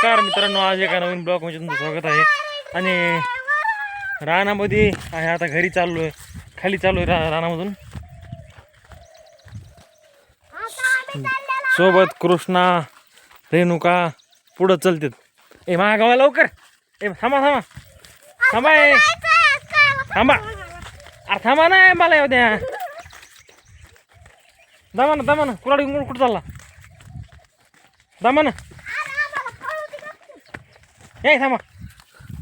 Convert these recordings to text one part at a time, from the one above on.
नमस्कार मित्रांनो आज एका नवीन ब्लॉगमध्ये तुमचं स्वागत आहे. आणि रानामध्ये आहे आता घरी चाललो आहे खाली चाललो आहे रा रानामधून. सोबत कृष्णा रेणुका पुढं चलतात. ए महागावा लवकर. ए थांबा थांबा. थांबा ए. थांबा. अरे थांबा ना मला येऊ द्या. दमा ना दमा ना कुराडी कुठं चालला? दमा ना ए थांबा.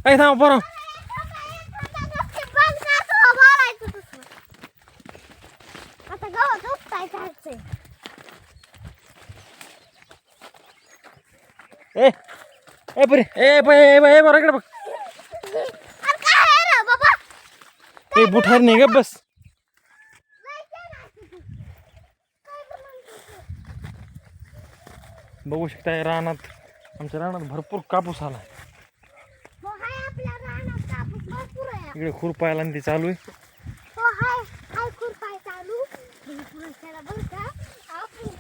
ए थांबा बरं आता गावात उपटाय ए ए ए ए बरं इकडे बघ. आहे ए बुठार नाही ग बस? बघू शकता रानात. आमच्या रानात भरपूर कापूस आला हो हाय आपल्या रानात कापूस भरपूर आहे इकडे खुरपायला आणि ते चालू. आहे हो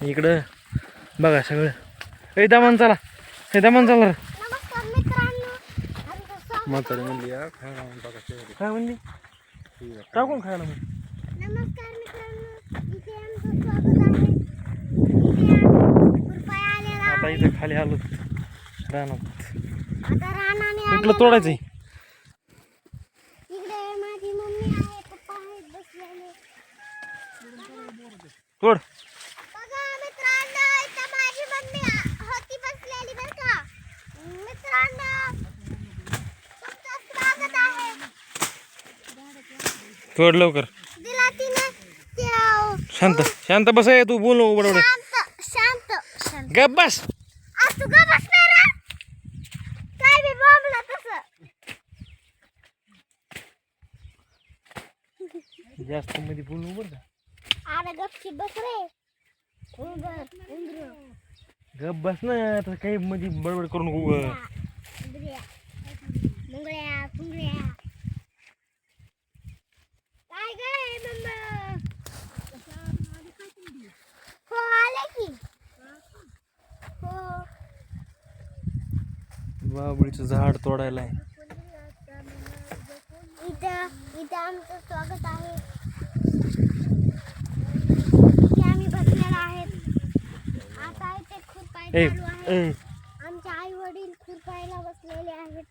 हे इकडं बघा सगळं. ए दमान चला. हे दमान चला म्हातारी म्हणली या खायला टाका शेवटी. काय म्हणली? टाकून खायला मग. नमस्कार मित्रांनो. इथे आमचं स्वागत आहे. इथे आम्ही खुरपाय आलेला आता. इथं खाली आलो. रानात. आता रानाने कुठलं आलेलो तोडायचंय. आहे. इकडे माझी मम्मी आहे पप्पा आहेत बसलेले तोड बघा मित्रांनो इथं माझी मम्मी आ- होती बसलेली बरं का मित्रांनो तुमचं स्वागत आहे. तोड लवकर. शांत शांत बस आहे तू बोल नको बडबड. शांत शांत. गप बस. आज तू का बसणार ना काय बी बोंबला तसं. जास्त मध्ये बोल बरं अरे गपची बस रे. उंबर गप बस ना आता काही मध्ये बडबड करून नको उगं. उंबऱ्या मुंगळ्या पुंगळ्या काय काय मम्मा हो आले की. हो. बाबळीचं झाड तोडायला आहे इथं इथं आमचं स्वागत आहे इथे आम्ही बसलेलो आहेत आता इथे खुरपाय ए ए. आमचे आई वडील खुरपायला बसलेले आहेत.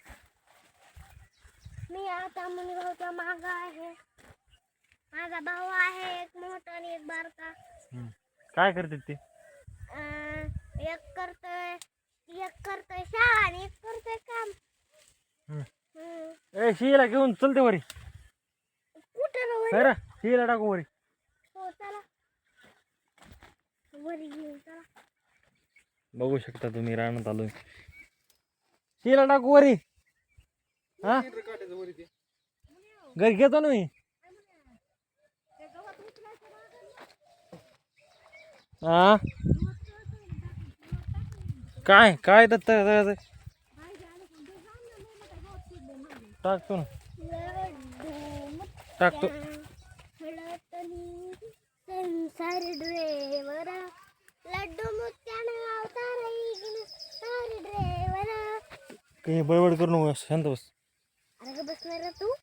मी आता मुलगावचा मागा आहे. माझा भाऊ आहे एक मोठा आणि एक बारका. हम्म. काय करते ते? अं, एक करतोय एक करतोय शाळा आणि एक करतोय काम. हम्म. हम्म. ए शिला घेऊन चलते वरी. कुठं काय वरी? शिला टाकू वरी. हो चला. वरी घेऊन चला. बघू शकता तुम्ही रानात आलोय. शिला टाकू वरी. हा? घरी घेतो ना मी. हा? काय? काय तर टाकतो ना. टाकतो. काही बडबड करू नको शांत बस. अरे ग बसणार रे तू?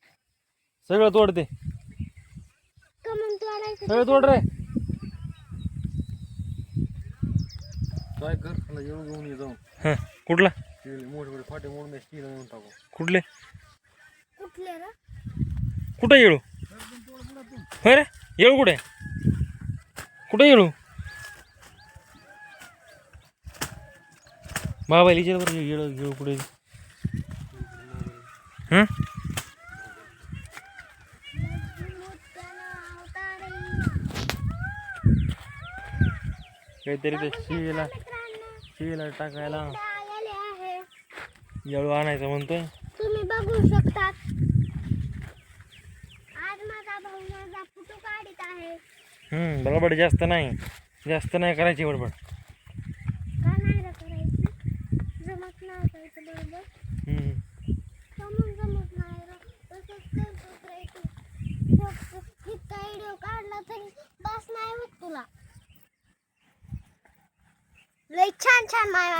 सगळं तोडते का मग तू आणायचं सगळं तोड रे. काय कर मला येऊन घेऊन ये जाऊन. हा कुठला? स्टील मोठे मोठे फाटे मोडून स्टील नेऊन टाकू. कुठले? कुठले रे? कुठं येळू? होय रे येळू कुठे? कुठे येळू? बाबा लिहिचे बरं येळू येळू कुठे? काहीतरी ते शिला शिला टाकायला येळू आणायचं म्हणतोय. तुम्ही बघू शकतात. आज माझा भाऊ माझा फोटो काढत आहे. हम्म बडबड जास्त नाही. जास्त नाही करायची बडबड का नाही रे करायची? जमत नाही करायचं बरोबर. हम्म लय छान छान माय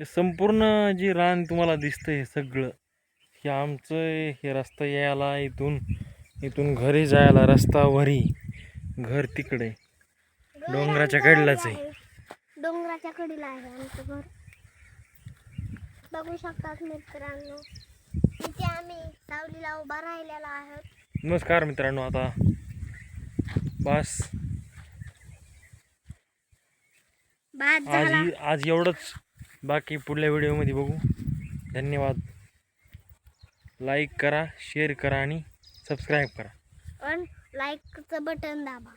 हे संपूर्ण जी रान तुम्हाला दिसतंय हे सगळं हे आमचं हे रस्ता यायला इथून इथून घरी जायला रस्ता वरी घर तिकडे डोंगराच्या कडलाच आहे. डोंगराच्या कडेला आहे आमचं घर. बघू शकतात मित्रांनो. इथे आम्ही सावलीला उभा राहिलेला आहोत. नमस्कार मित्रांनो आता बस. भात आज झाला. आज एवढंच बाकी पुढल्या व्हिडिओमध्ये बघू. धन्यवाद. लाईक करा शेअर करा आणि सबस्क्राईब करा. पण लाईकचं बटन दाबा.